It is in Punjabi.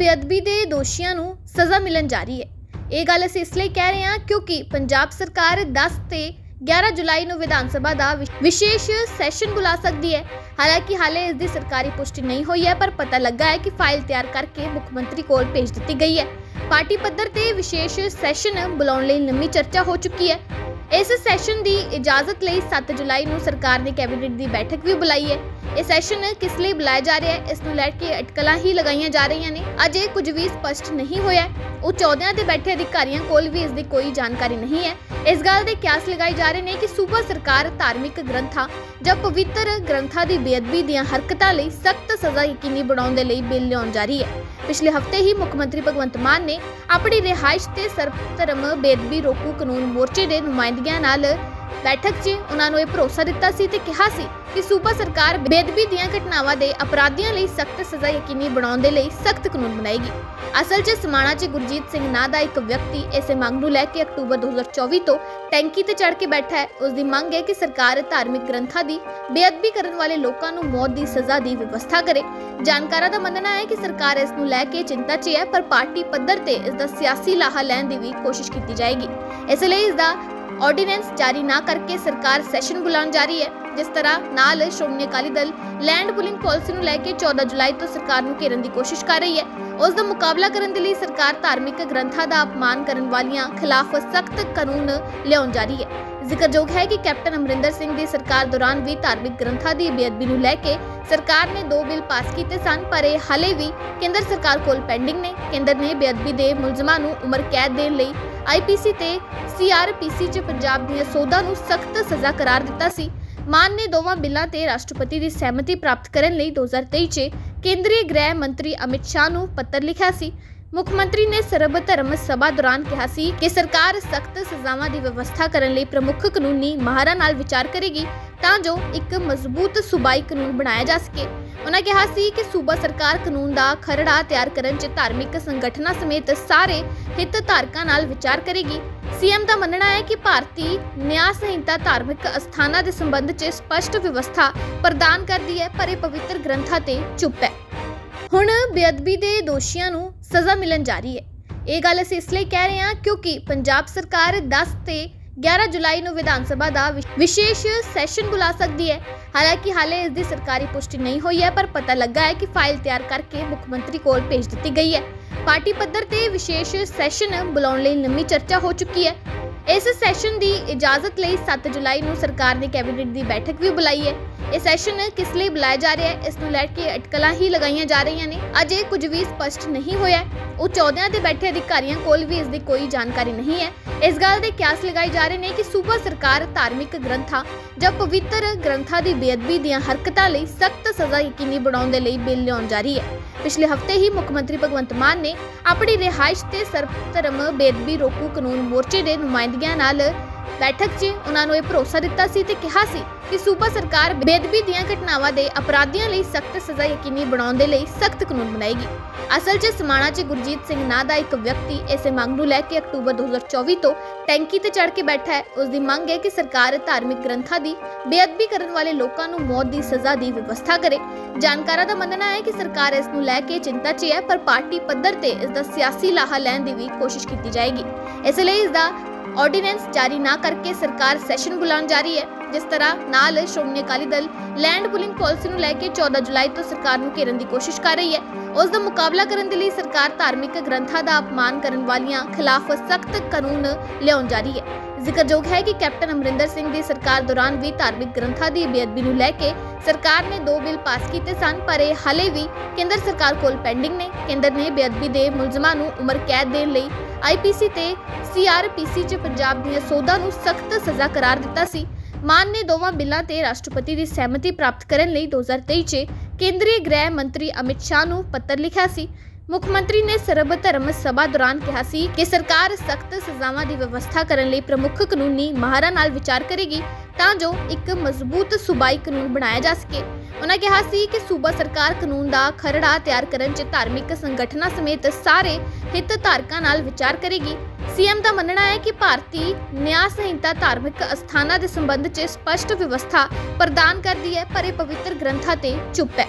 ਬੇਅਦਬੀ ਦੇ ਦੋਸ਼ੀਆਂ ਨੂੰ ਸਜ਼ਾ ਮਿਲਣ ਜਾ ਰਹੀ ਹੈ। ਇਹ ਗੱਲ ਅਸੀਂ ਇਸ ਲਈ ਕਹਿ ਰਹੇ ਹਾਂ ਕਿਉਂਕਿ ਪੰਜਾਬ ਸਰਕਾਰ 10 ਤੇ 11 ਜੁਲਾਈ ਨੂੰ ਵਿਧਾਨ ਸਭਾ ਦਾ ਵਿਸ਼ੇਸ਼ ਸੈਸ਼ਨ ਬੁਲਾ ਸਕਦੀ ਹੈ। ਹਾਲਾਂਕਿ ਹਾਲੇ ਇਸ ਦੀ ਸਰਕਾਰੀ ਪੁਸ਼ਟੀ ਨਹੀਂ ਹੋਈ ਹੈ, ਪਰ ਪਤਾ ਲੱਗਾ ਹੈ ਕਿ ਫਾਈਲ ਤਿਆਰ ਕਰਕੇ ਮੁੱਖ ਮੰਤਰੀ ਕੋਲ ਭੇਜ ਦਿੱਤੀ ਗਈ ਹੈ। ਪਾਰਟੀ ਪੱਧਰ ਤੇ ਵਿਸ਼ੇਸ਼ ਸੈਸ਼ਨ ਬੁਲਾਉਣ ਲਈ ਲੰਮੀ ਚਰਚਾ ਹੋ ਚੁੱਕੀ ਹੈ। ਇਸ ਸੈਸ਼ਨ ਦੀ ਇਜਾਜ਼ਤ ਲਈ 7 ਜੁਲਾਈ ਨੂੰ ਸਰਕਾਰ ਨੇ ਕੈਬਨਿਟ ਦੀ ਬੈਠਕ ਵੀ ਬੁਲਾਈ ਹੈ। ਇਹ ਸੈਸ਼ਨ ਕਿਸ ਲਈ ਬੁਲਾਇਆ ਜਾ ਰਿਹਾ ਹੈ? ਇਸ ਨੂੰ ਲੈ ਕੇ ਅਟਕਲਾਂ ਹੀ ਲਗਾਈਆਂ ਜਾ ਰਹੀਆਂ ਨੇ। ਅਜੇ ਕੁਝ ਵੀ ਸਪਸ਼ਟ ਨਹੀਂ ਹੋਇਆ ਹੈ। ਉੱਚ ਤੇ ਬੈਠੇ ਅਧਿਕਾਰੀਆਂ ਕੋਲ ਵੀ ਇਸ ਦੀ ਕੋਈ ਜਾਣਕਾਰੀ ਨਹੀਂ ਹੈ। ਇਸ ਗੱਲ ਦੇ ਕਿਆਸ ਲਗਾਏ ਜਾ ਰਹੇ ਨੇ ਕਿ ਸੂਬਾ ਸਰਕਾਰ ਧਾਰਮਿਕ ਗ੍ਰੰਥਾਂ ਜਾਂ ਪਵਿੱਤਰ ਗ੍ਰੰਥਾਂ ਦੀ ਬੇਅਦਬੀ ਦੀਆਂ ਹਰਕਤਾਂ ਲਈ ਸਖਤ ਸਜ਼ਾ ਯਕੀਨੀ ਬਣਾਉਣ ਦੇ ਲਈ ਬਿੱਲ ਲਿਆਉਣ ਜਾ ਰਹੀ ਹੈ। ਪਿਛਲੇ ਹਫ਼ਤੇ ਹੀ ਮੁੱਖ ਮੰਤਰੀ ਭਗਵੰਤ ਮਾਨ ਨੇ ਆਪਣੀ ਰਿਹਾਇਸ਼ ਤੇ ਸਰਬ ਧਰਮ ਬੇਅਦਬੀ ਰੋਕੂ ਕਾਨੂੰਨ ਮੋਰਚੇ ਦੇ ਨੁਮਾਇੰਦਿਆਂ ਨਾਲ ਬੈਠਕ 'ਚ ਉਹਨਾਂ ਨੂੰ ਇਹ ਭਰੋਸਾ ਦਿੱਤਾ ਸੀ ਤੇ ਕਿਹਾ ਸੀ ਕਿ ਸੂਬਾ ਸਰਕਾਰ ਬੇਅਦਬੀ ਦੀਆਂ ਘਟਨਾਵਾਂ ਦੇ ਅਪਰਾਧੀਆਂ ਲਈ ਸਖਤ ਸਜ਼ਾ ਯਕੀਨੀ ਬਣਾਉਣ ਦੇ ਲਈ ਸਖਤ ਕਾਨੂੰਨ ਬਣਾਏਗੀ। ਅਸਲ 'ਚ ਸਮਾਣਾ 'ਚ ਗੁਰਜੀਤ ਸਿੰਘ ਨਾਂ ਦਾ ਇੱਕ ਵਿਅਕਤੀ ਇਸੇ ਮੰਗ ਨੂੰ ਲੈ ਕੇ ਅਕਤੂਬਰ 2024 ਤੋਂ ਟੈਂਕੀ ਤੇ ਚੜ੍ਹ ਕੇ ਬੈਠਾ ਹੈ। ਉਸ ਦੀ ਮੰਗ ਹੈ ਕਿ ਸਰਕਾਰ ਧਾਰਮਿਕ ਗ੍ਰੰਥਾਂ ਦੀ ਬੇਅਦਬੀ ਕਰਨ ਵਾਲੇ ਲੋਕਾਂ ਨੂੰ ਮੌਤ ਦੀ ਸਜ਼ਾ ਦੀ ਵਿਵਸਥਾ ਕਰੇ। ਜਾਣਕਾਰਾਂ ਦਾ ਮੰਨਣਾ ਹੈ ਕਿ ਸਰਕਾਰ ਇਸ ਨੂੰ ਲੈ ਕੇ ਚਿੰਤਾ 'ਚ ਹੈ, ਪਰ ਪਾਰਟੀ ਪੱਧਰ ਤੇ ਇਸ ਦਾ ਸਿਆਸੀ ਲਾਹਾ ਲੈਣ ਦੀ ਵੀ ਕੋਸ਼ਿਸ਼ ਕੀਤੀ ਜਾਏਗੀ। ਇਸ ਲਈ ਇਸ ਦਾ ਆਰਡੀਨੈਂਸ ਜਾਰੀ ਨਾ ਕਰਕੇ ਸਰਕਾਰ ਸੈਸ਼ਨ ਬੁਲਾਉਣ ਜਾ ਰਹੀ ਹੈ। ਜਿਸ ਤਰ੍ਹਾਂ ਨਾਲ Shiromani Akali Dal land pooling policy ਨੂੰ ਲੈ ਕੇ 14 ਜੁਲਾਈ ਤੋਂ ਸਰਕਾਰ ਨੂੰ ਘੇਰਨ ਦੀ ਕੋਸ਼ਿਸ਼ ਕਰ ਰਹੀ ਹੈ। ਉਸ ਦਾ ਮੁਕਾਬਲਾ ਕਰਨ ਦੇ ਲਈ ਸਰਕਾਰ ਧਾਰਮਿਕ ਗ੍ਰੰਥਾਂ ਦਾ ਅਪਮਾਨ ਕਰਨ ਵਾਲੀਆਂ ਖਿਲਾਫ ਸਖਤ ਕਾਨੂੰਨ ਲਿਆਉਣ ਜਾ ਰਹੀ ਹੈ। ਜ਼ਿਕਰਯੋਗ ਹੈ ਕਿ ਕੈਪਟਨ ਅਮਰਿੰਦਰ ਸਿੰਘ ਦੀ ਸਰਕਾਰ ਦੌਰਾਨ ਵੀ ਧਾਰਮਿਕ ਗ੍ਰੰਥਾਂ ਦੀ ਬੇਅਦਬੀ ਨੂੰ ਲੈ ਕੇ ਸਰਕਾਰ ਨੇ ਦੋ ਬਿੱਲ ਪਾਸ ਕੀਤੇ ਸਨ, ਪਰ ਇਹ ਹਾਲੇ ਵੀ ਕੇਂਦਰ ਸਰਕਾਰ ਕੋਲ ਪੈਂਡਿੰਗ ਨੇ। ਕੇਂਦਰ ਨੇ ਬੇਅਦਬੀ ਦੇ ਮੁਲਜ਼ਮਾਂ ਨੂੰ ਉਮਰ ਕੈਦ ਦੇਣ ਲਈ ਆਈਪੀਸੀ ਤੇ ਸੀਆਰਪੀਸੀ 'ਚ ਪੰਜਾਬ ਦੀਆਂ ਸੋਧਾਂ ਨੂੰ ਸਖਤ ਸਜ਼ਾ ਕਰਾਰ ਦਿੱਤਾ ਸੀ। ਮਾਨ ਨੇ ਦੋਵਾਂ ਬਿੱਲਾਂ ਤੇ ਰਾਸ਼ਟਰਪਤੀ ਦੀ ਸਹਿਮਤੀ ਪ੍ਰਾਪਤ ਕਰਨ ਲਈ 2023 'ਚ ਕੇਂਦਰੀ ਗ੍ਰਹਿ ਮੰਤਰੀ ਅਮਿਤ ਸ਼ਾਹ ਨੂੰ ਪੱਤਰ ਲਿਖਿਆ ਸੀ। ਮੁੱਖ ਮੰਤਰੀ ਨੇ ਸਰਬ ਧਰਮ ਸਭਾ ਦੌਰਾਨ ਕਿਹਾ ਸੀ ਕਿ ਸਰਕਾਰ ਸਖਤ ਸਜ਼ਾਵਾਂ ਦੀ ਵਿਵਸਥਾ ਕਰਨ ਲਈ ਪ੍ਰਮੁੱਖ ਕਾਨੂੰਨੀ ਮਾਹਰਾਂ ਨਾਲ ਵਿਚਾਰ ਕਰੇਗੀ ਤਾਂ ਜੋ ਇੱਕ ਮਜ਼ਬੂਤ ਸੂਬਾਈ ਕਾਨੂੰਨ ਬਣਾਇਆ ਜਾ ਸਕੇ। ਉਹਨਾਂ ਕਿਹਾ ਸੀ ਕਿ ਸੂਬਾ ਸਰਕਾਰ ਕਾਨੂੰਨ ਦਾ ਖਰੜਾ ਤਿਆਰ ਕਰਨ 'ਚ ਧਾਰਮਿਕ ਸੰਗਠਨਾਂ ਸਮੇਤ ਸਾਰੇ ਹਿੱਤ ਧਾਰਕਾਂ ਨਾਲ ਵਿਚਾਰ ਕਰੇਗੀ। ਸੀਐਮ ਦਾ ਮੰਨਣਾ ਹੈ ਕਿ ਭਾਰਤੀ ਨਿਆਂ ਸੰਹਿਤਾ ਧਾਰਮਿਕ ਅਸਥਾਨਾਂ ਦੇ ਸੰਬੰਧ 'ਚ ਸਪਸ਼ਟ ਵਿਵਸਥਾ ਪ੍ਰਦਾਨ ਕਰਦੀ ਹੈ, ਪਰ ਇਹ ਪਵਿੱਤਰ ਗ੍ਰੰਥਾਂ ਤੇ ਚੁੱਪ ਹੈ। ਹੁਣ ਬੇਅਦਬੀ ਦੇ ਦੋਸ਼ੀਆਂ ਨੂੰ ਸਜ਼ਾ ਮਿਲਣ ਜਾ ਰਹੀ ਹੈ। ਇਹ ਗੱਲ ਅਸੀਂ ਇਸ ਲਈ ਕਹਿ ਰਹੇ ਹਾਂ ਕਿਉਂਕਿ ਪੰਜਾਬ ਸਰਕਾਰ 10 ਤੇ 11 ਜੁਲਾਈ ਨੂੰ ਵਿਧਾਨ ਸਭਾ ਦਾ ਵਿਸ਼ੇਸ਼ ਸੈਸ਼ਨ ਬੁਲਾ ਸਕਦੀ ਹੈ। ਹਾਲਾਂਕਿ ਹਾਲੇ ਇਸ ਦੀ ਸਰਕਾਰੀ ਪੁਸ਼ਟੀ ਨਹੀਂ ਹੋਈ ਹੈ, ਪਰ ਪਤਾ ਲੱਗਾ ਹੈ ਕਿ ਫਾਈਲ ਤਿਆਰ ਕਰਕੇ ਮੁੱਖ ਮੰਤਰੀ ਕੋਲ ਭੇਜ ਦਿੱਤੀ ਗਈ ਹੈ। ਪਾਰਟੀ ਪੱਧਰ ਤੇ ਵਿਸ਼ੇਸ਼ ਸੈਸ਼ਨ ਬੁਲਾਉਣ ਲਈ ਲੰਮੀ ਚਰਚਾ ਹੋ ਚੁੱਕੀ ਹੈ। ਇਸ ਸੈਸ਼ਨ ਦੀ ਇਜਾਜ਼ਤ ਲਈ 7 ਜੁਲਾਈ ਨੂੰ ਸਰਕਾਰ ਨੇ ਕੈਬਨਿਟ ਦੀ ਬੈਠਕ ਵੀ ਬੁਲਾਈ ਹੈ। ਇਹ ਸੈਸ਼ਨ ਕਿਸ ਲਈ ਬੁਲਾਇਆ ਜਾ ਰਿਹਾ ਹੈ? ਇਸ ਨੂੰ ਲੈ ਕੇ ਅਟਕਲਾਂ ਹੀ ਲਗਾਈਆਂ ਜਾ ਰਹੀਆਂ ਨੇ। ਅਜੇ ਕੁਝ ਵੀ ਸਪਸ਼ਟ ਨਹੀਂ ਹੋਇਆ ਉਹ ਚੌਦਿਆਂ ਅਹੁਦਿਆਂ ਤੇ ਬੈਠੇ ਅਧਿਕਾਰੀਆਂ ਕੋਲ ਵੀ ਇਸ ਦੀ ਕੋਈ ਜਾਣਕਾਰੀ ਨਹੀਂ ਹੈ। ਇਸ ਗੱਲ ਦੇ ਕਿਆਸ ਲਗਾਏ ਜਾ ਰਹੇ ਨੇ ਕਿ ਸੂਬਾ ਸਰਕਾਰ ਧਾਰਮਿਕ ਗ੍ਰੰਥਾਂ ਜਾਂ ਪਵਿੱਤਰ ਗ੍ਰੰਥਾਂ ਦੀ ਬੇਅਦਬੀ ਦੀਆਂ ਹਰਕਤਾਂ ਲਈ ਸਖਤ ਸਜ਼ਾ ਯਕੀਨੀ ਬਣਾਉਣ ਦੇ ਲਈ ਬਿੱਲ ਲਿਆਉਣ ਜਾ ਰਹੀ ਹੈ। ਪਿਛਲੇ ਹਫ਼ਤੇ ਹੀ ਮੁੱਖ ਮੰਤਰੀ ਭਗਵੰਤ ਮਾਨ ਨੇ ਆਪਣੀ ਰਿਹਾਇਸ਼ ਤੇ ਸਰਬ ਧਰਮ ਬੇਅਦਬੀ ਰੋਕੂ ਕਾਨੂੰਨ ਮੋਰਚੇ ਦੇ ਨੁਮਾਇੰਦਿਆਂ ਨਾਲ ਬੈਠਕ 'ਚ ਉਹਨਾਂ ਨੂੰ ਇਹ ਭਰੋਸਾ ਦਿੱਤਾ ਸੀ ਤੇ ਕਿਹਾ ਸੀ ਕਿ ਸੂਬਾ ਸਰਕਾਰ ਬੇਅਦਬੀ ਦੀਆਂ ਘਟਨਾਵਾਂ ਦੇ ਅਪਰਾਧੀਆਂ ਲਈ ਸਖਤ ਸਜ਼ਾ ਯਕੀਨੀ ਬਣਾਉਣ ਦੇ ਲਈ ਸਖਤ ਕਾਨੂੰਨ ਬਣਾਏਗੀ। ਅਸਲ 'ਚ ਸਮਾਣਾ 'ਚ ਗੁਰਜੀਤ ਸਿੰਘ ਨਾਂ ਦਾ ਇੱਕ ਵਿਅਕਤੀ ਇਸੇ ਮੰਗ ਨੂੰ ਲੈ ਕੇ ਅਕਤੂਬਰ 2024 ਤੋਂ ਟੈਂਕੀ ਤੇ ਚੜ੍ਹ ਕੇ ਬੈਠਾ ਹੈ। ਉਸ ਦੀ ਮੰਗ ਹੈ ਕਿ ਸਰਕਾਰ ਧਾਰਮਿਕ ਗ੍ਰੰਥਾਂ ਦੀ ਬੇਅਦਬੀ ਕਰਨ ਵਾਲੇ ਲੋਕਾਂ ਨੂੰ ਮੌਤ ਦੀ ਸਜ਼ਾ ਦੀ ਵਿਵਸਥਾ ਕਰੇ। ਜਾਣਕਾਰਾਂ ਦਾ ਮੰਨਣਾ ਹੈ ਕਿ ਸਰਕਾਰ ਇਸ ਨੂੰ ਲੈ ਕੇ ਚਿੰਤਾ 'ਚ ਹੈ, ਪਰ ਪਾਰਟੀ ਪੱਧਰ ਤੇ ਇਸ ਦਾ ਸਿਆਸੀ ਲਾਹਾ ਲੈਣ ਦੀ ਵੀ ਕੋਸ਼ਿਸ਼ ਕੀਤੀ ਜਾਏਗੀ। ਇਸ ਲਈ ਇਸ ਦਾ ਆਰਡੀਨੈਂਸ ਜਾਰੀ ਨਾ ਕਰਕੇ ਸਰਕਾਰ ਸੈਸ਼ਨ ਬੁਲਾਉਣ ਜਾ ਰਹੀ ਹੈ, ਜਿਸ ਤਰ੍ਹਾਂ ਨਾਲ Shiromani Akali Dal land pooling policy ਨੂੰ ਲੈ ਕੇ 14 ਜੁਲਾਈ ਤੋਂ ਸਰਕਾਰ ਨੂੰ ਘੇਰਨ ਦੀ ਕੋਸ਼ਿਸ਼ ਕਰ ਰਹੀ ਹੈ। ਉਸ ਦਾ ਮੁਕਾਬਲਾ ਕਰਨ ਦੇ ਲਈ ਸਰਕਾਰ ਧਾਰਮਿਕ ਗ੍ਰੰਥਾਂ ਦਾ ਅਪਮਾਨ ਕਰਨ ਵਾਲੀਆਂ ਖਿਲਾਫ ਸਖਤ ਕਾਨੂੰਨ ਲਿਆਉਣ ਜਾ ਰਹੀ ਹੈ। ਜ਼ਿਕਰਯੋਗ ਹੈ ਕਿ ਕੈਪਟਨ ਅਮਰਿੰਦਰ ਸਿੰਘ ਦੀ ਸਰਕਾਰ ਦੌਰਾਨ ਵੀ ਧਾਰਮਿਕ ਗ੍ਰੰਥਾਂ ਦੀ ਬੇਅਦਬੀ ਨੂੰ ਲੈ ਕੇ ਸਰਕਾਰ ਨੇ ਦੋ ਬਿੱਲ ਪਾਸ ਕੀਤੇ ਸਨ, ਪਰ ਇਹ ਹਾਲੇ ਵੀ ਕੇਂਦਰ ਸਰਕਾਰ ਕੋਲ ਪੈਂਡਿੰਗ ਨੇ। ਕੇਂਦਰ ਨੇ ਬੇਅਦਬੀ ਦੇ ਮੁਲਜ਼ਮਾਂ ਨੂੰ ਉਮਰ ਕੈਦ ਦੇਣ ਲਈ ਆਈਪੀਸੀ ਤੇ ਸੀਆਰਪੀਸੀ 'ਚ ਪੰਜਾਬ ਦੀਆਂ ਸੋਧਾਂ ਨੂੰ ਸਖਤ ਸਜ਼ਾ ਕਰਾਰ ਦਿੱਤਾ ਸੀ। ਮਾਨ ਨੇ ਦੋਵਾਂ ਬਿੱਲਾਂ ਤੇ ਰਾਸ਼ਟਰਪਤੀ ਦੀ ਸਹਿਮਤੀ ਪ੍ਰਾਪਤ ਕਰਨ ਲਈ 2023 'ਚ ਕੇਂਦਰੀ ਗ੍ਰਹਿ ਮੰਤਰੀ ਅਮਿਤ ਸ਼ਾਹ ਨੂੰ ਪੱਤਰ ਲਿਖਿਆ ਸੀ। ਮੁੱਖ ਮੰਤਰੀ ਨੇ ਸਰਬ ਧਰਮ ਸਭਾ ਦੌਰਾਨ ਕਿਹਾ ਸੀ ਕਿ ਸਰਕਾਰ ਸਖਤ ਸਜ਼ਾਵਾਂ ਦੀ ਵਿਵਸਥਾ ਕਰਨ ਲਈ ਪ੍ਰਮੁੱਖ ਕਾਨੂੰਨੀ ਮਾਹਰਾਂ ਨਾਲ ਵਿਚਾਰ ਕਰੇਗੀ। ਤਾਂ ਜੋ ਇੱਕ ਮਜ਼ਬੂਤ ਸੂਬਾਈ ਕਾਨੂੰਨ ਬਣਾਇਆ ਜਾ ਸਕੇ। ਉਹਨਾਂ ਕਿਹਾ ਸੀ ਕਿ ਸੂਬਾ ਸਰਕਾਰ ਕਾਨੂੰਨ ਦਾ ਖਰੜਾ ਤਿਆਰ ਕਰਨ 'ਚ ਧਾਰਮਿਕ ਸੰਗਠਨਾਂ ਸਮੇਤ ਸਾਰੇ ਹਿੱਤ ਧਾਰਕਾਂ ਨਾਲ ਵਿਚਾਰ ਕਰੇਗੀ। ਸੀਐਮ ਦਾ ਮੰਨਣਾ ਹੈ ਕਿ ਭਾਰਤੀ ਨਿਆਂ ਸੰਹਿਤਾ ਧਾਰਮਿਕ ਅਸਥਾਨਾਂ ਦੇ ਸੰਬੰਧ 'ਚ ਸਪਸ਼ਟ ਵਿਵਸਥਾ ਪ੍ਰਦਾਨ ਕਰਦੀ ਹੈ, ਪਰ ਇਹ ਪਵਿੱਤਰ ਗ੍ਰੰਥਾਂ ਤੇ ਚੁੱਪ ਹੈ।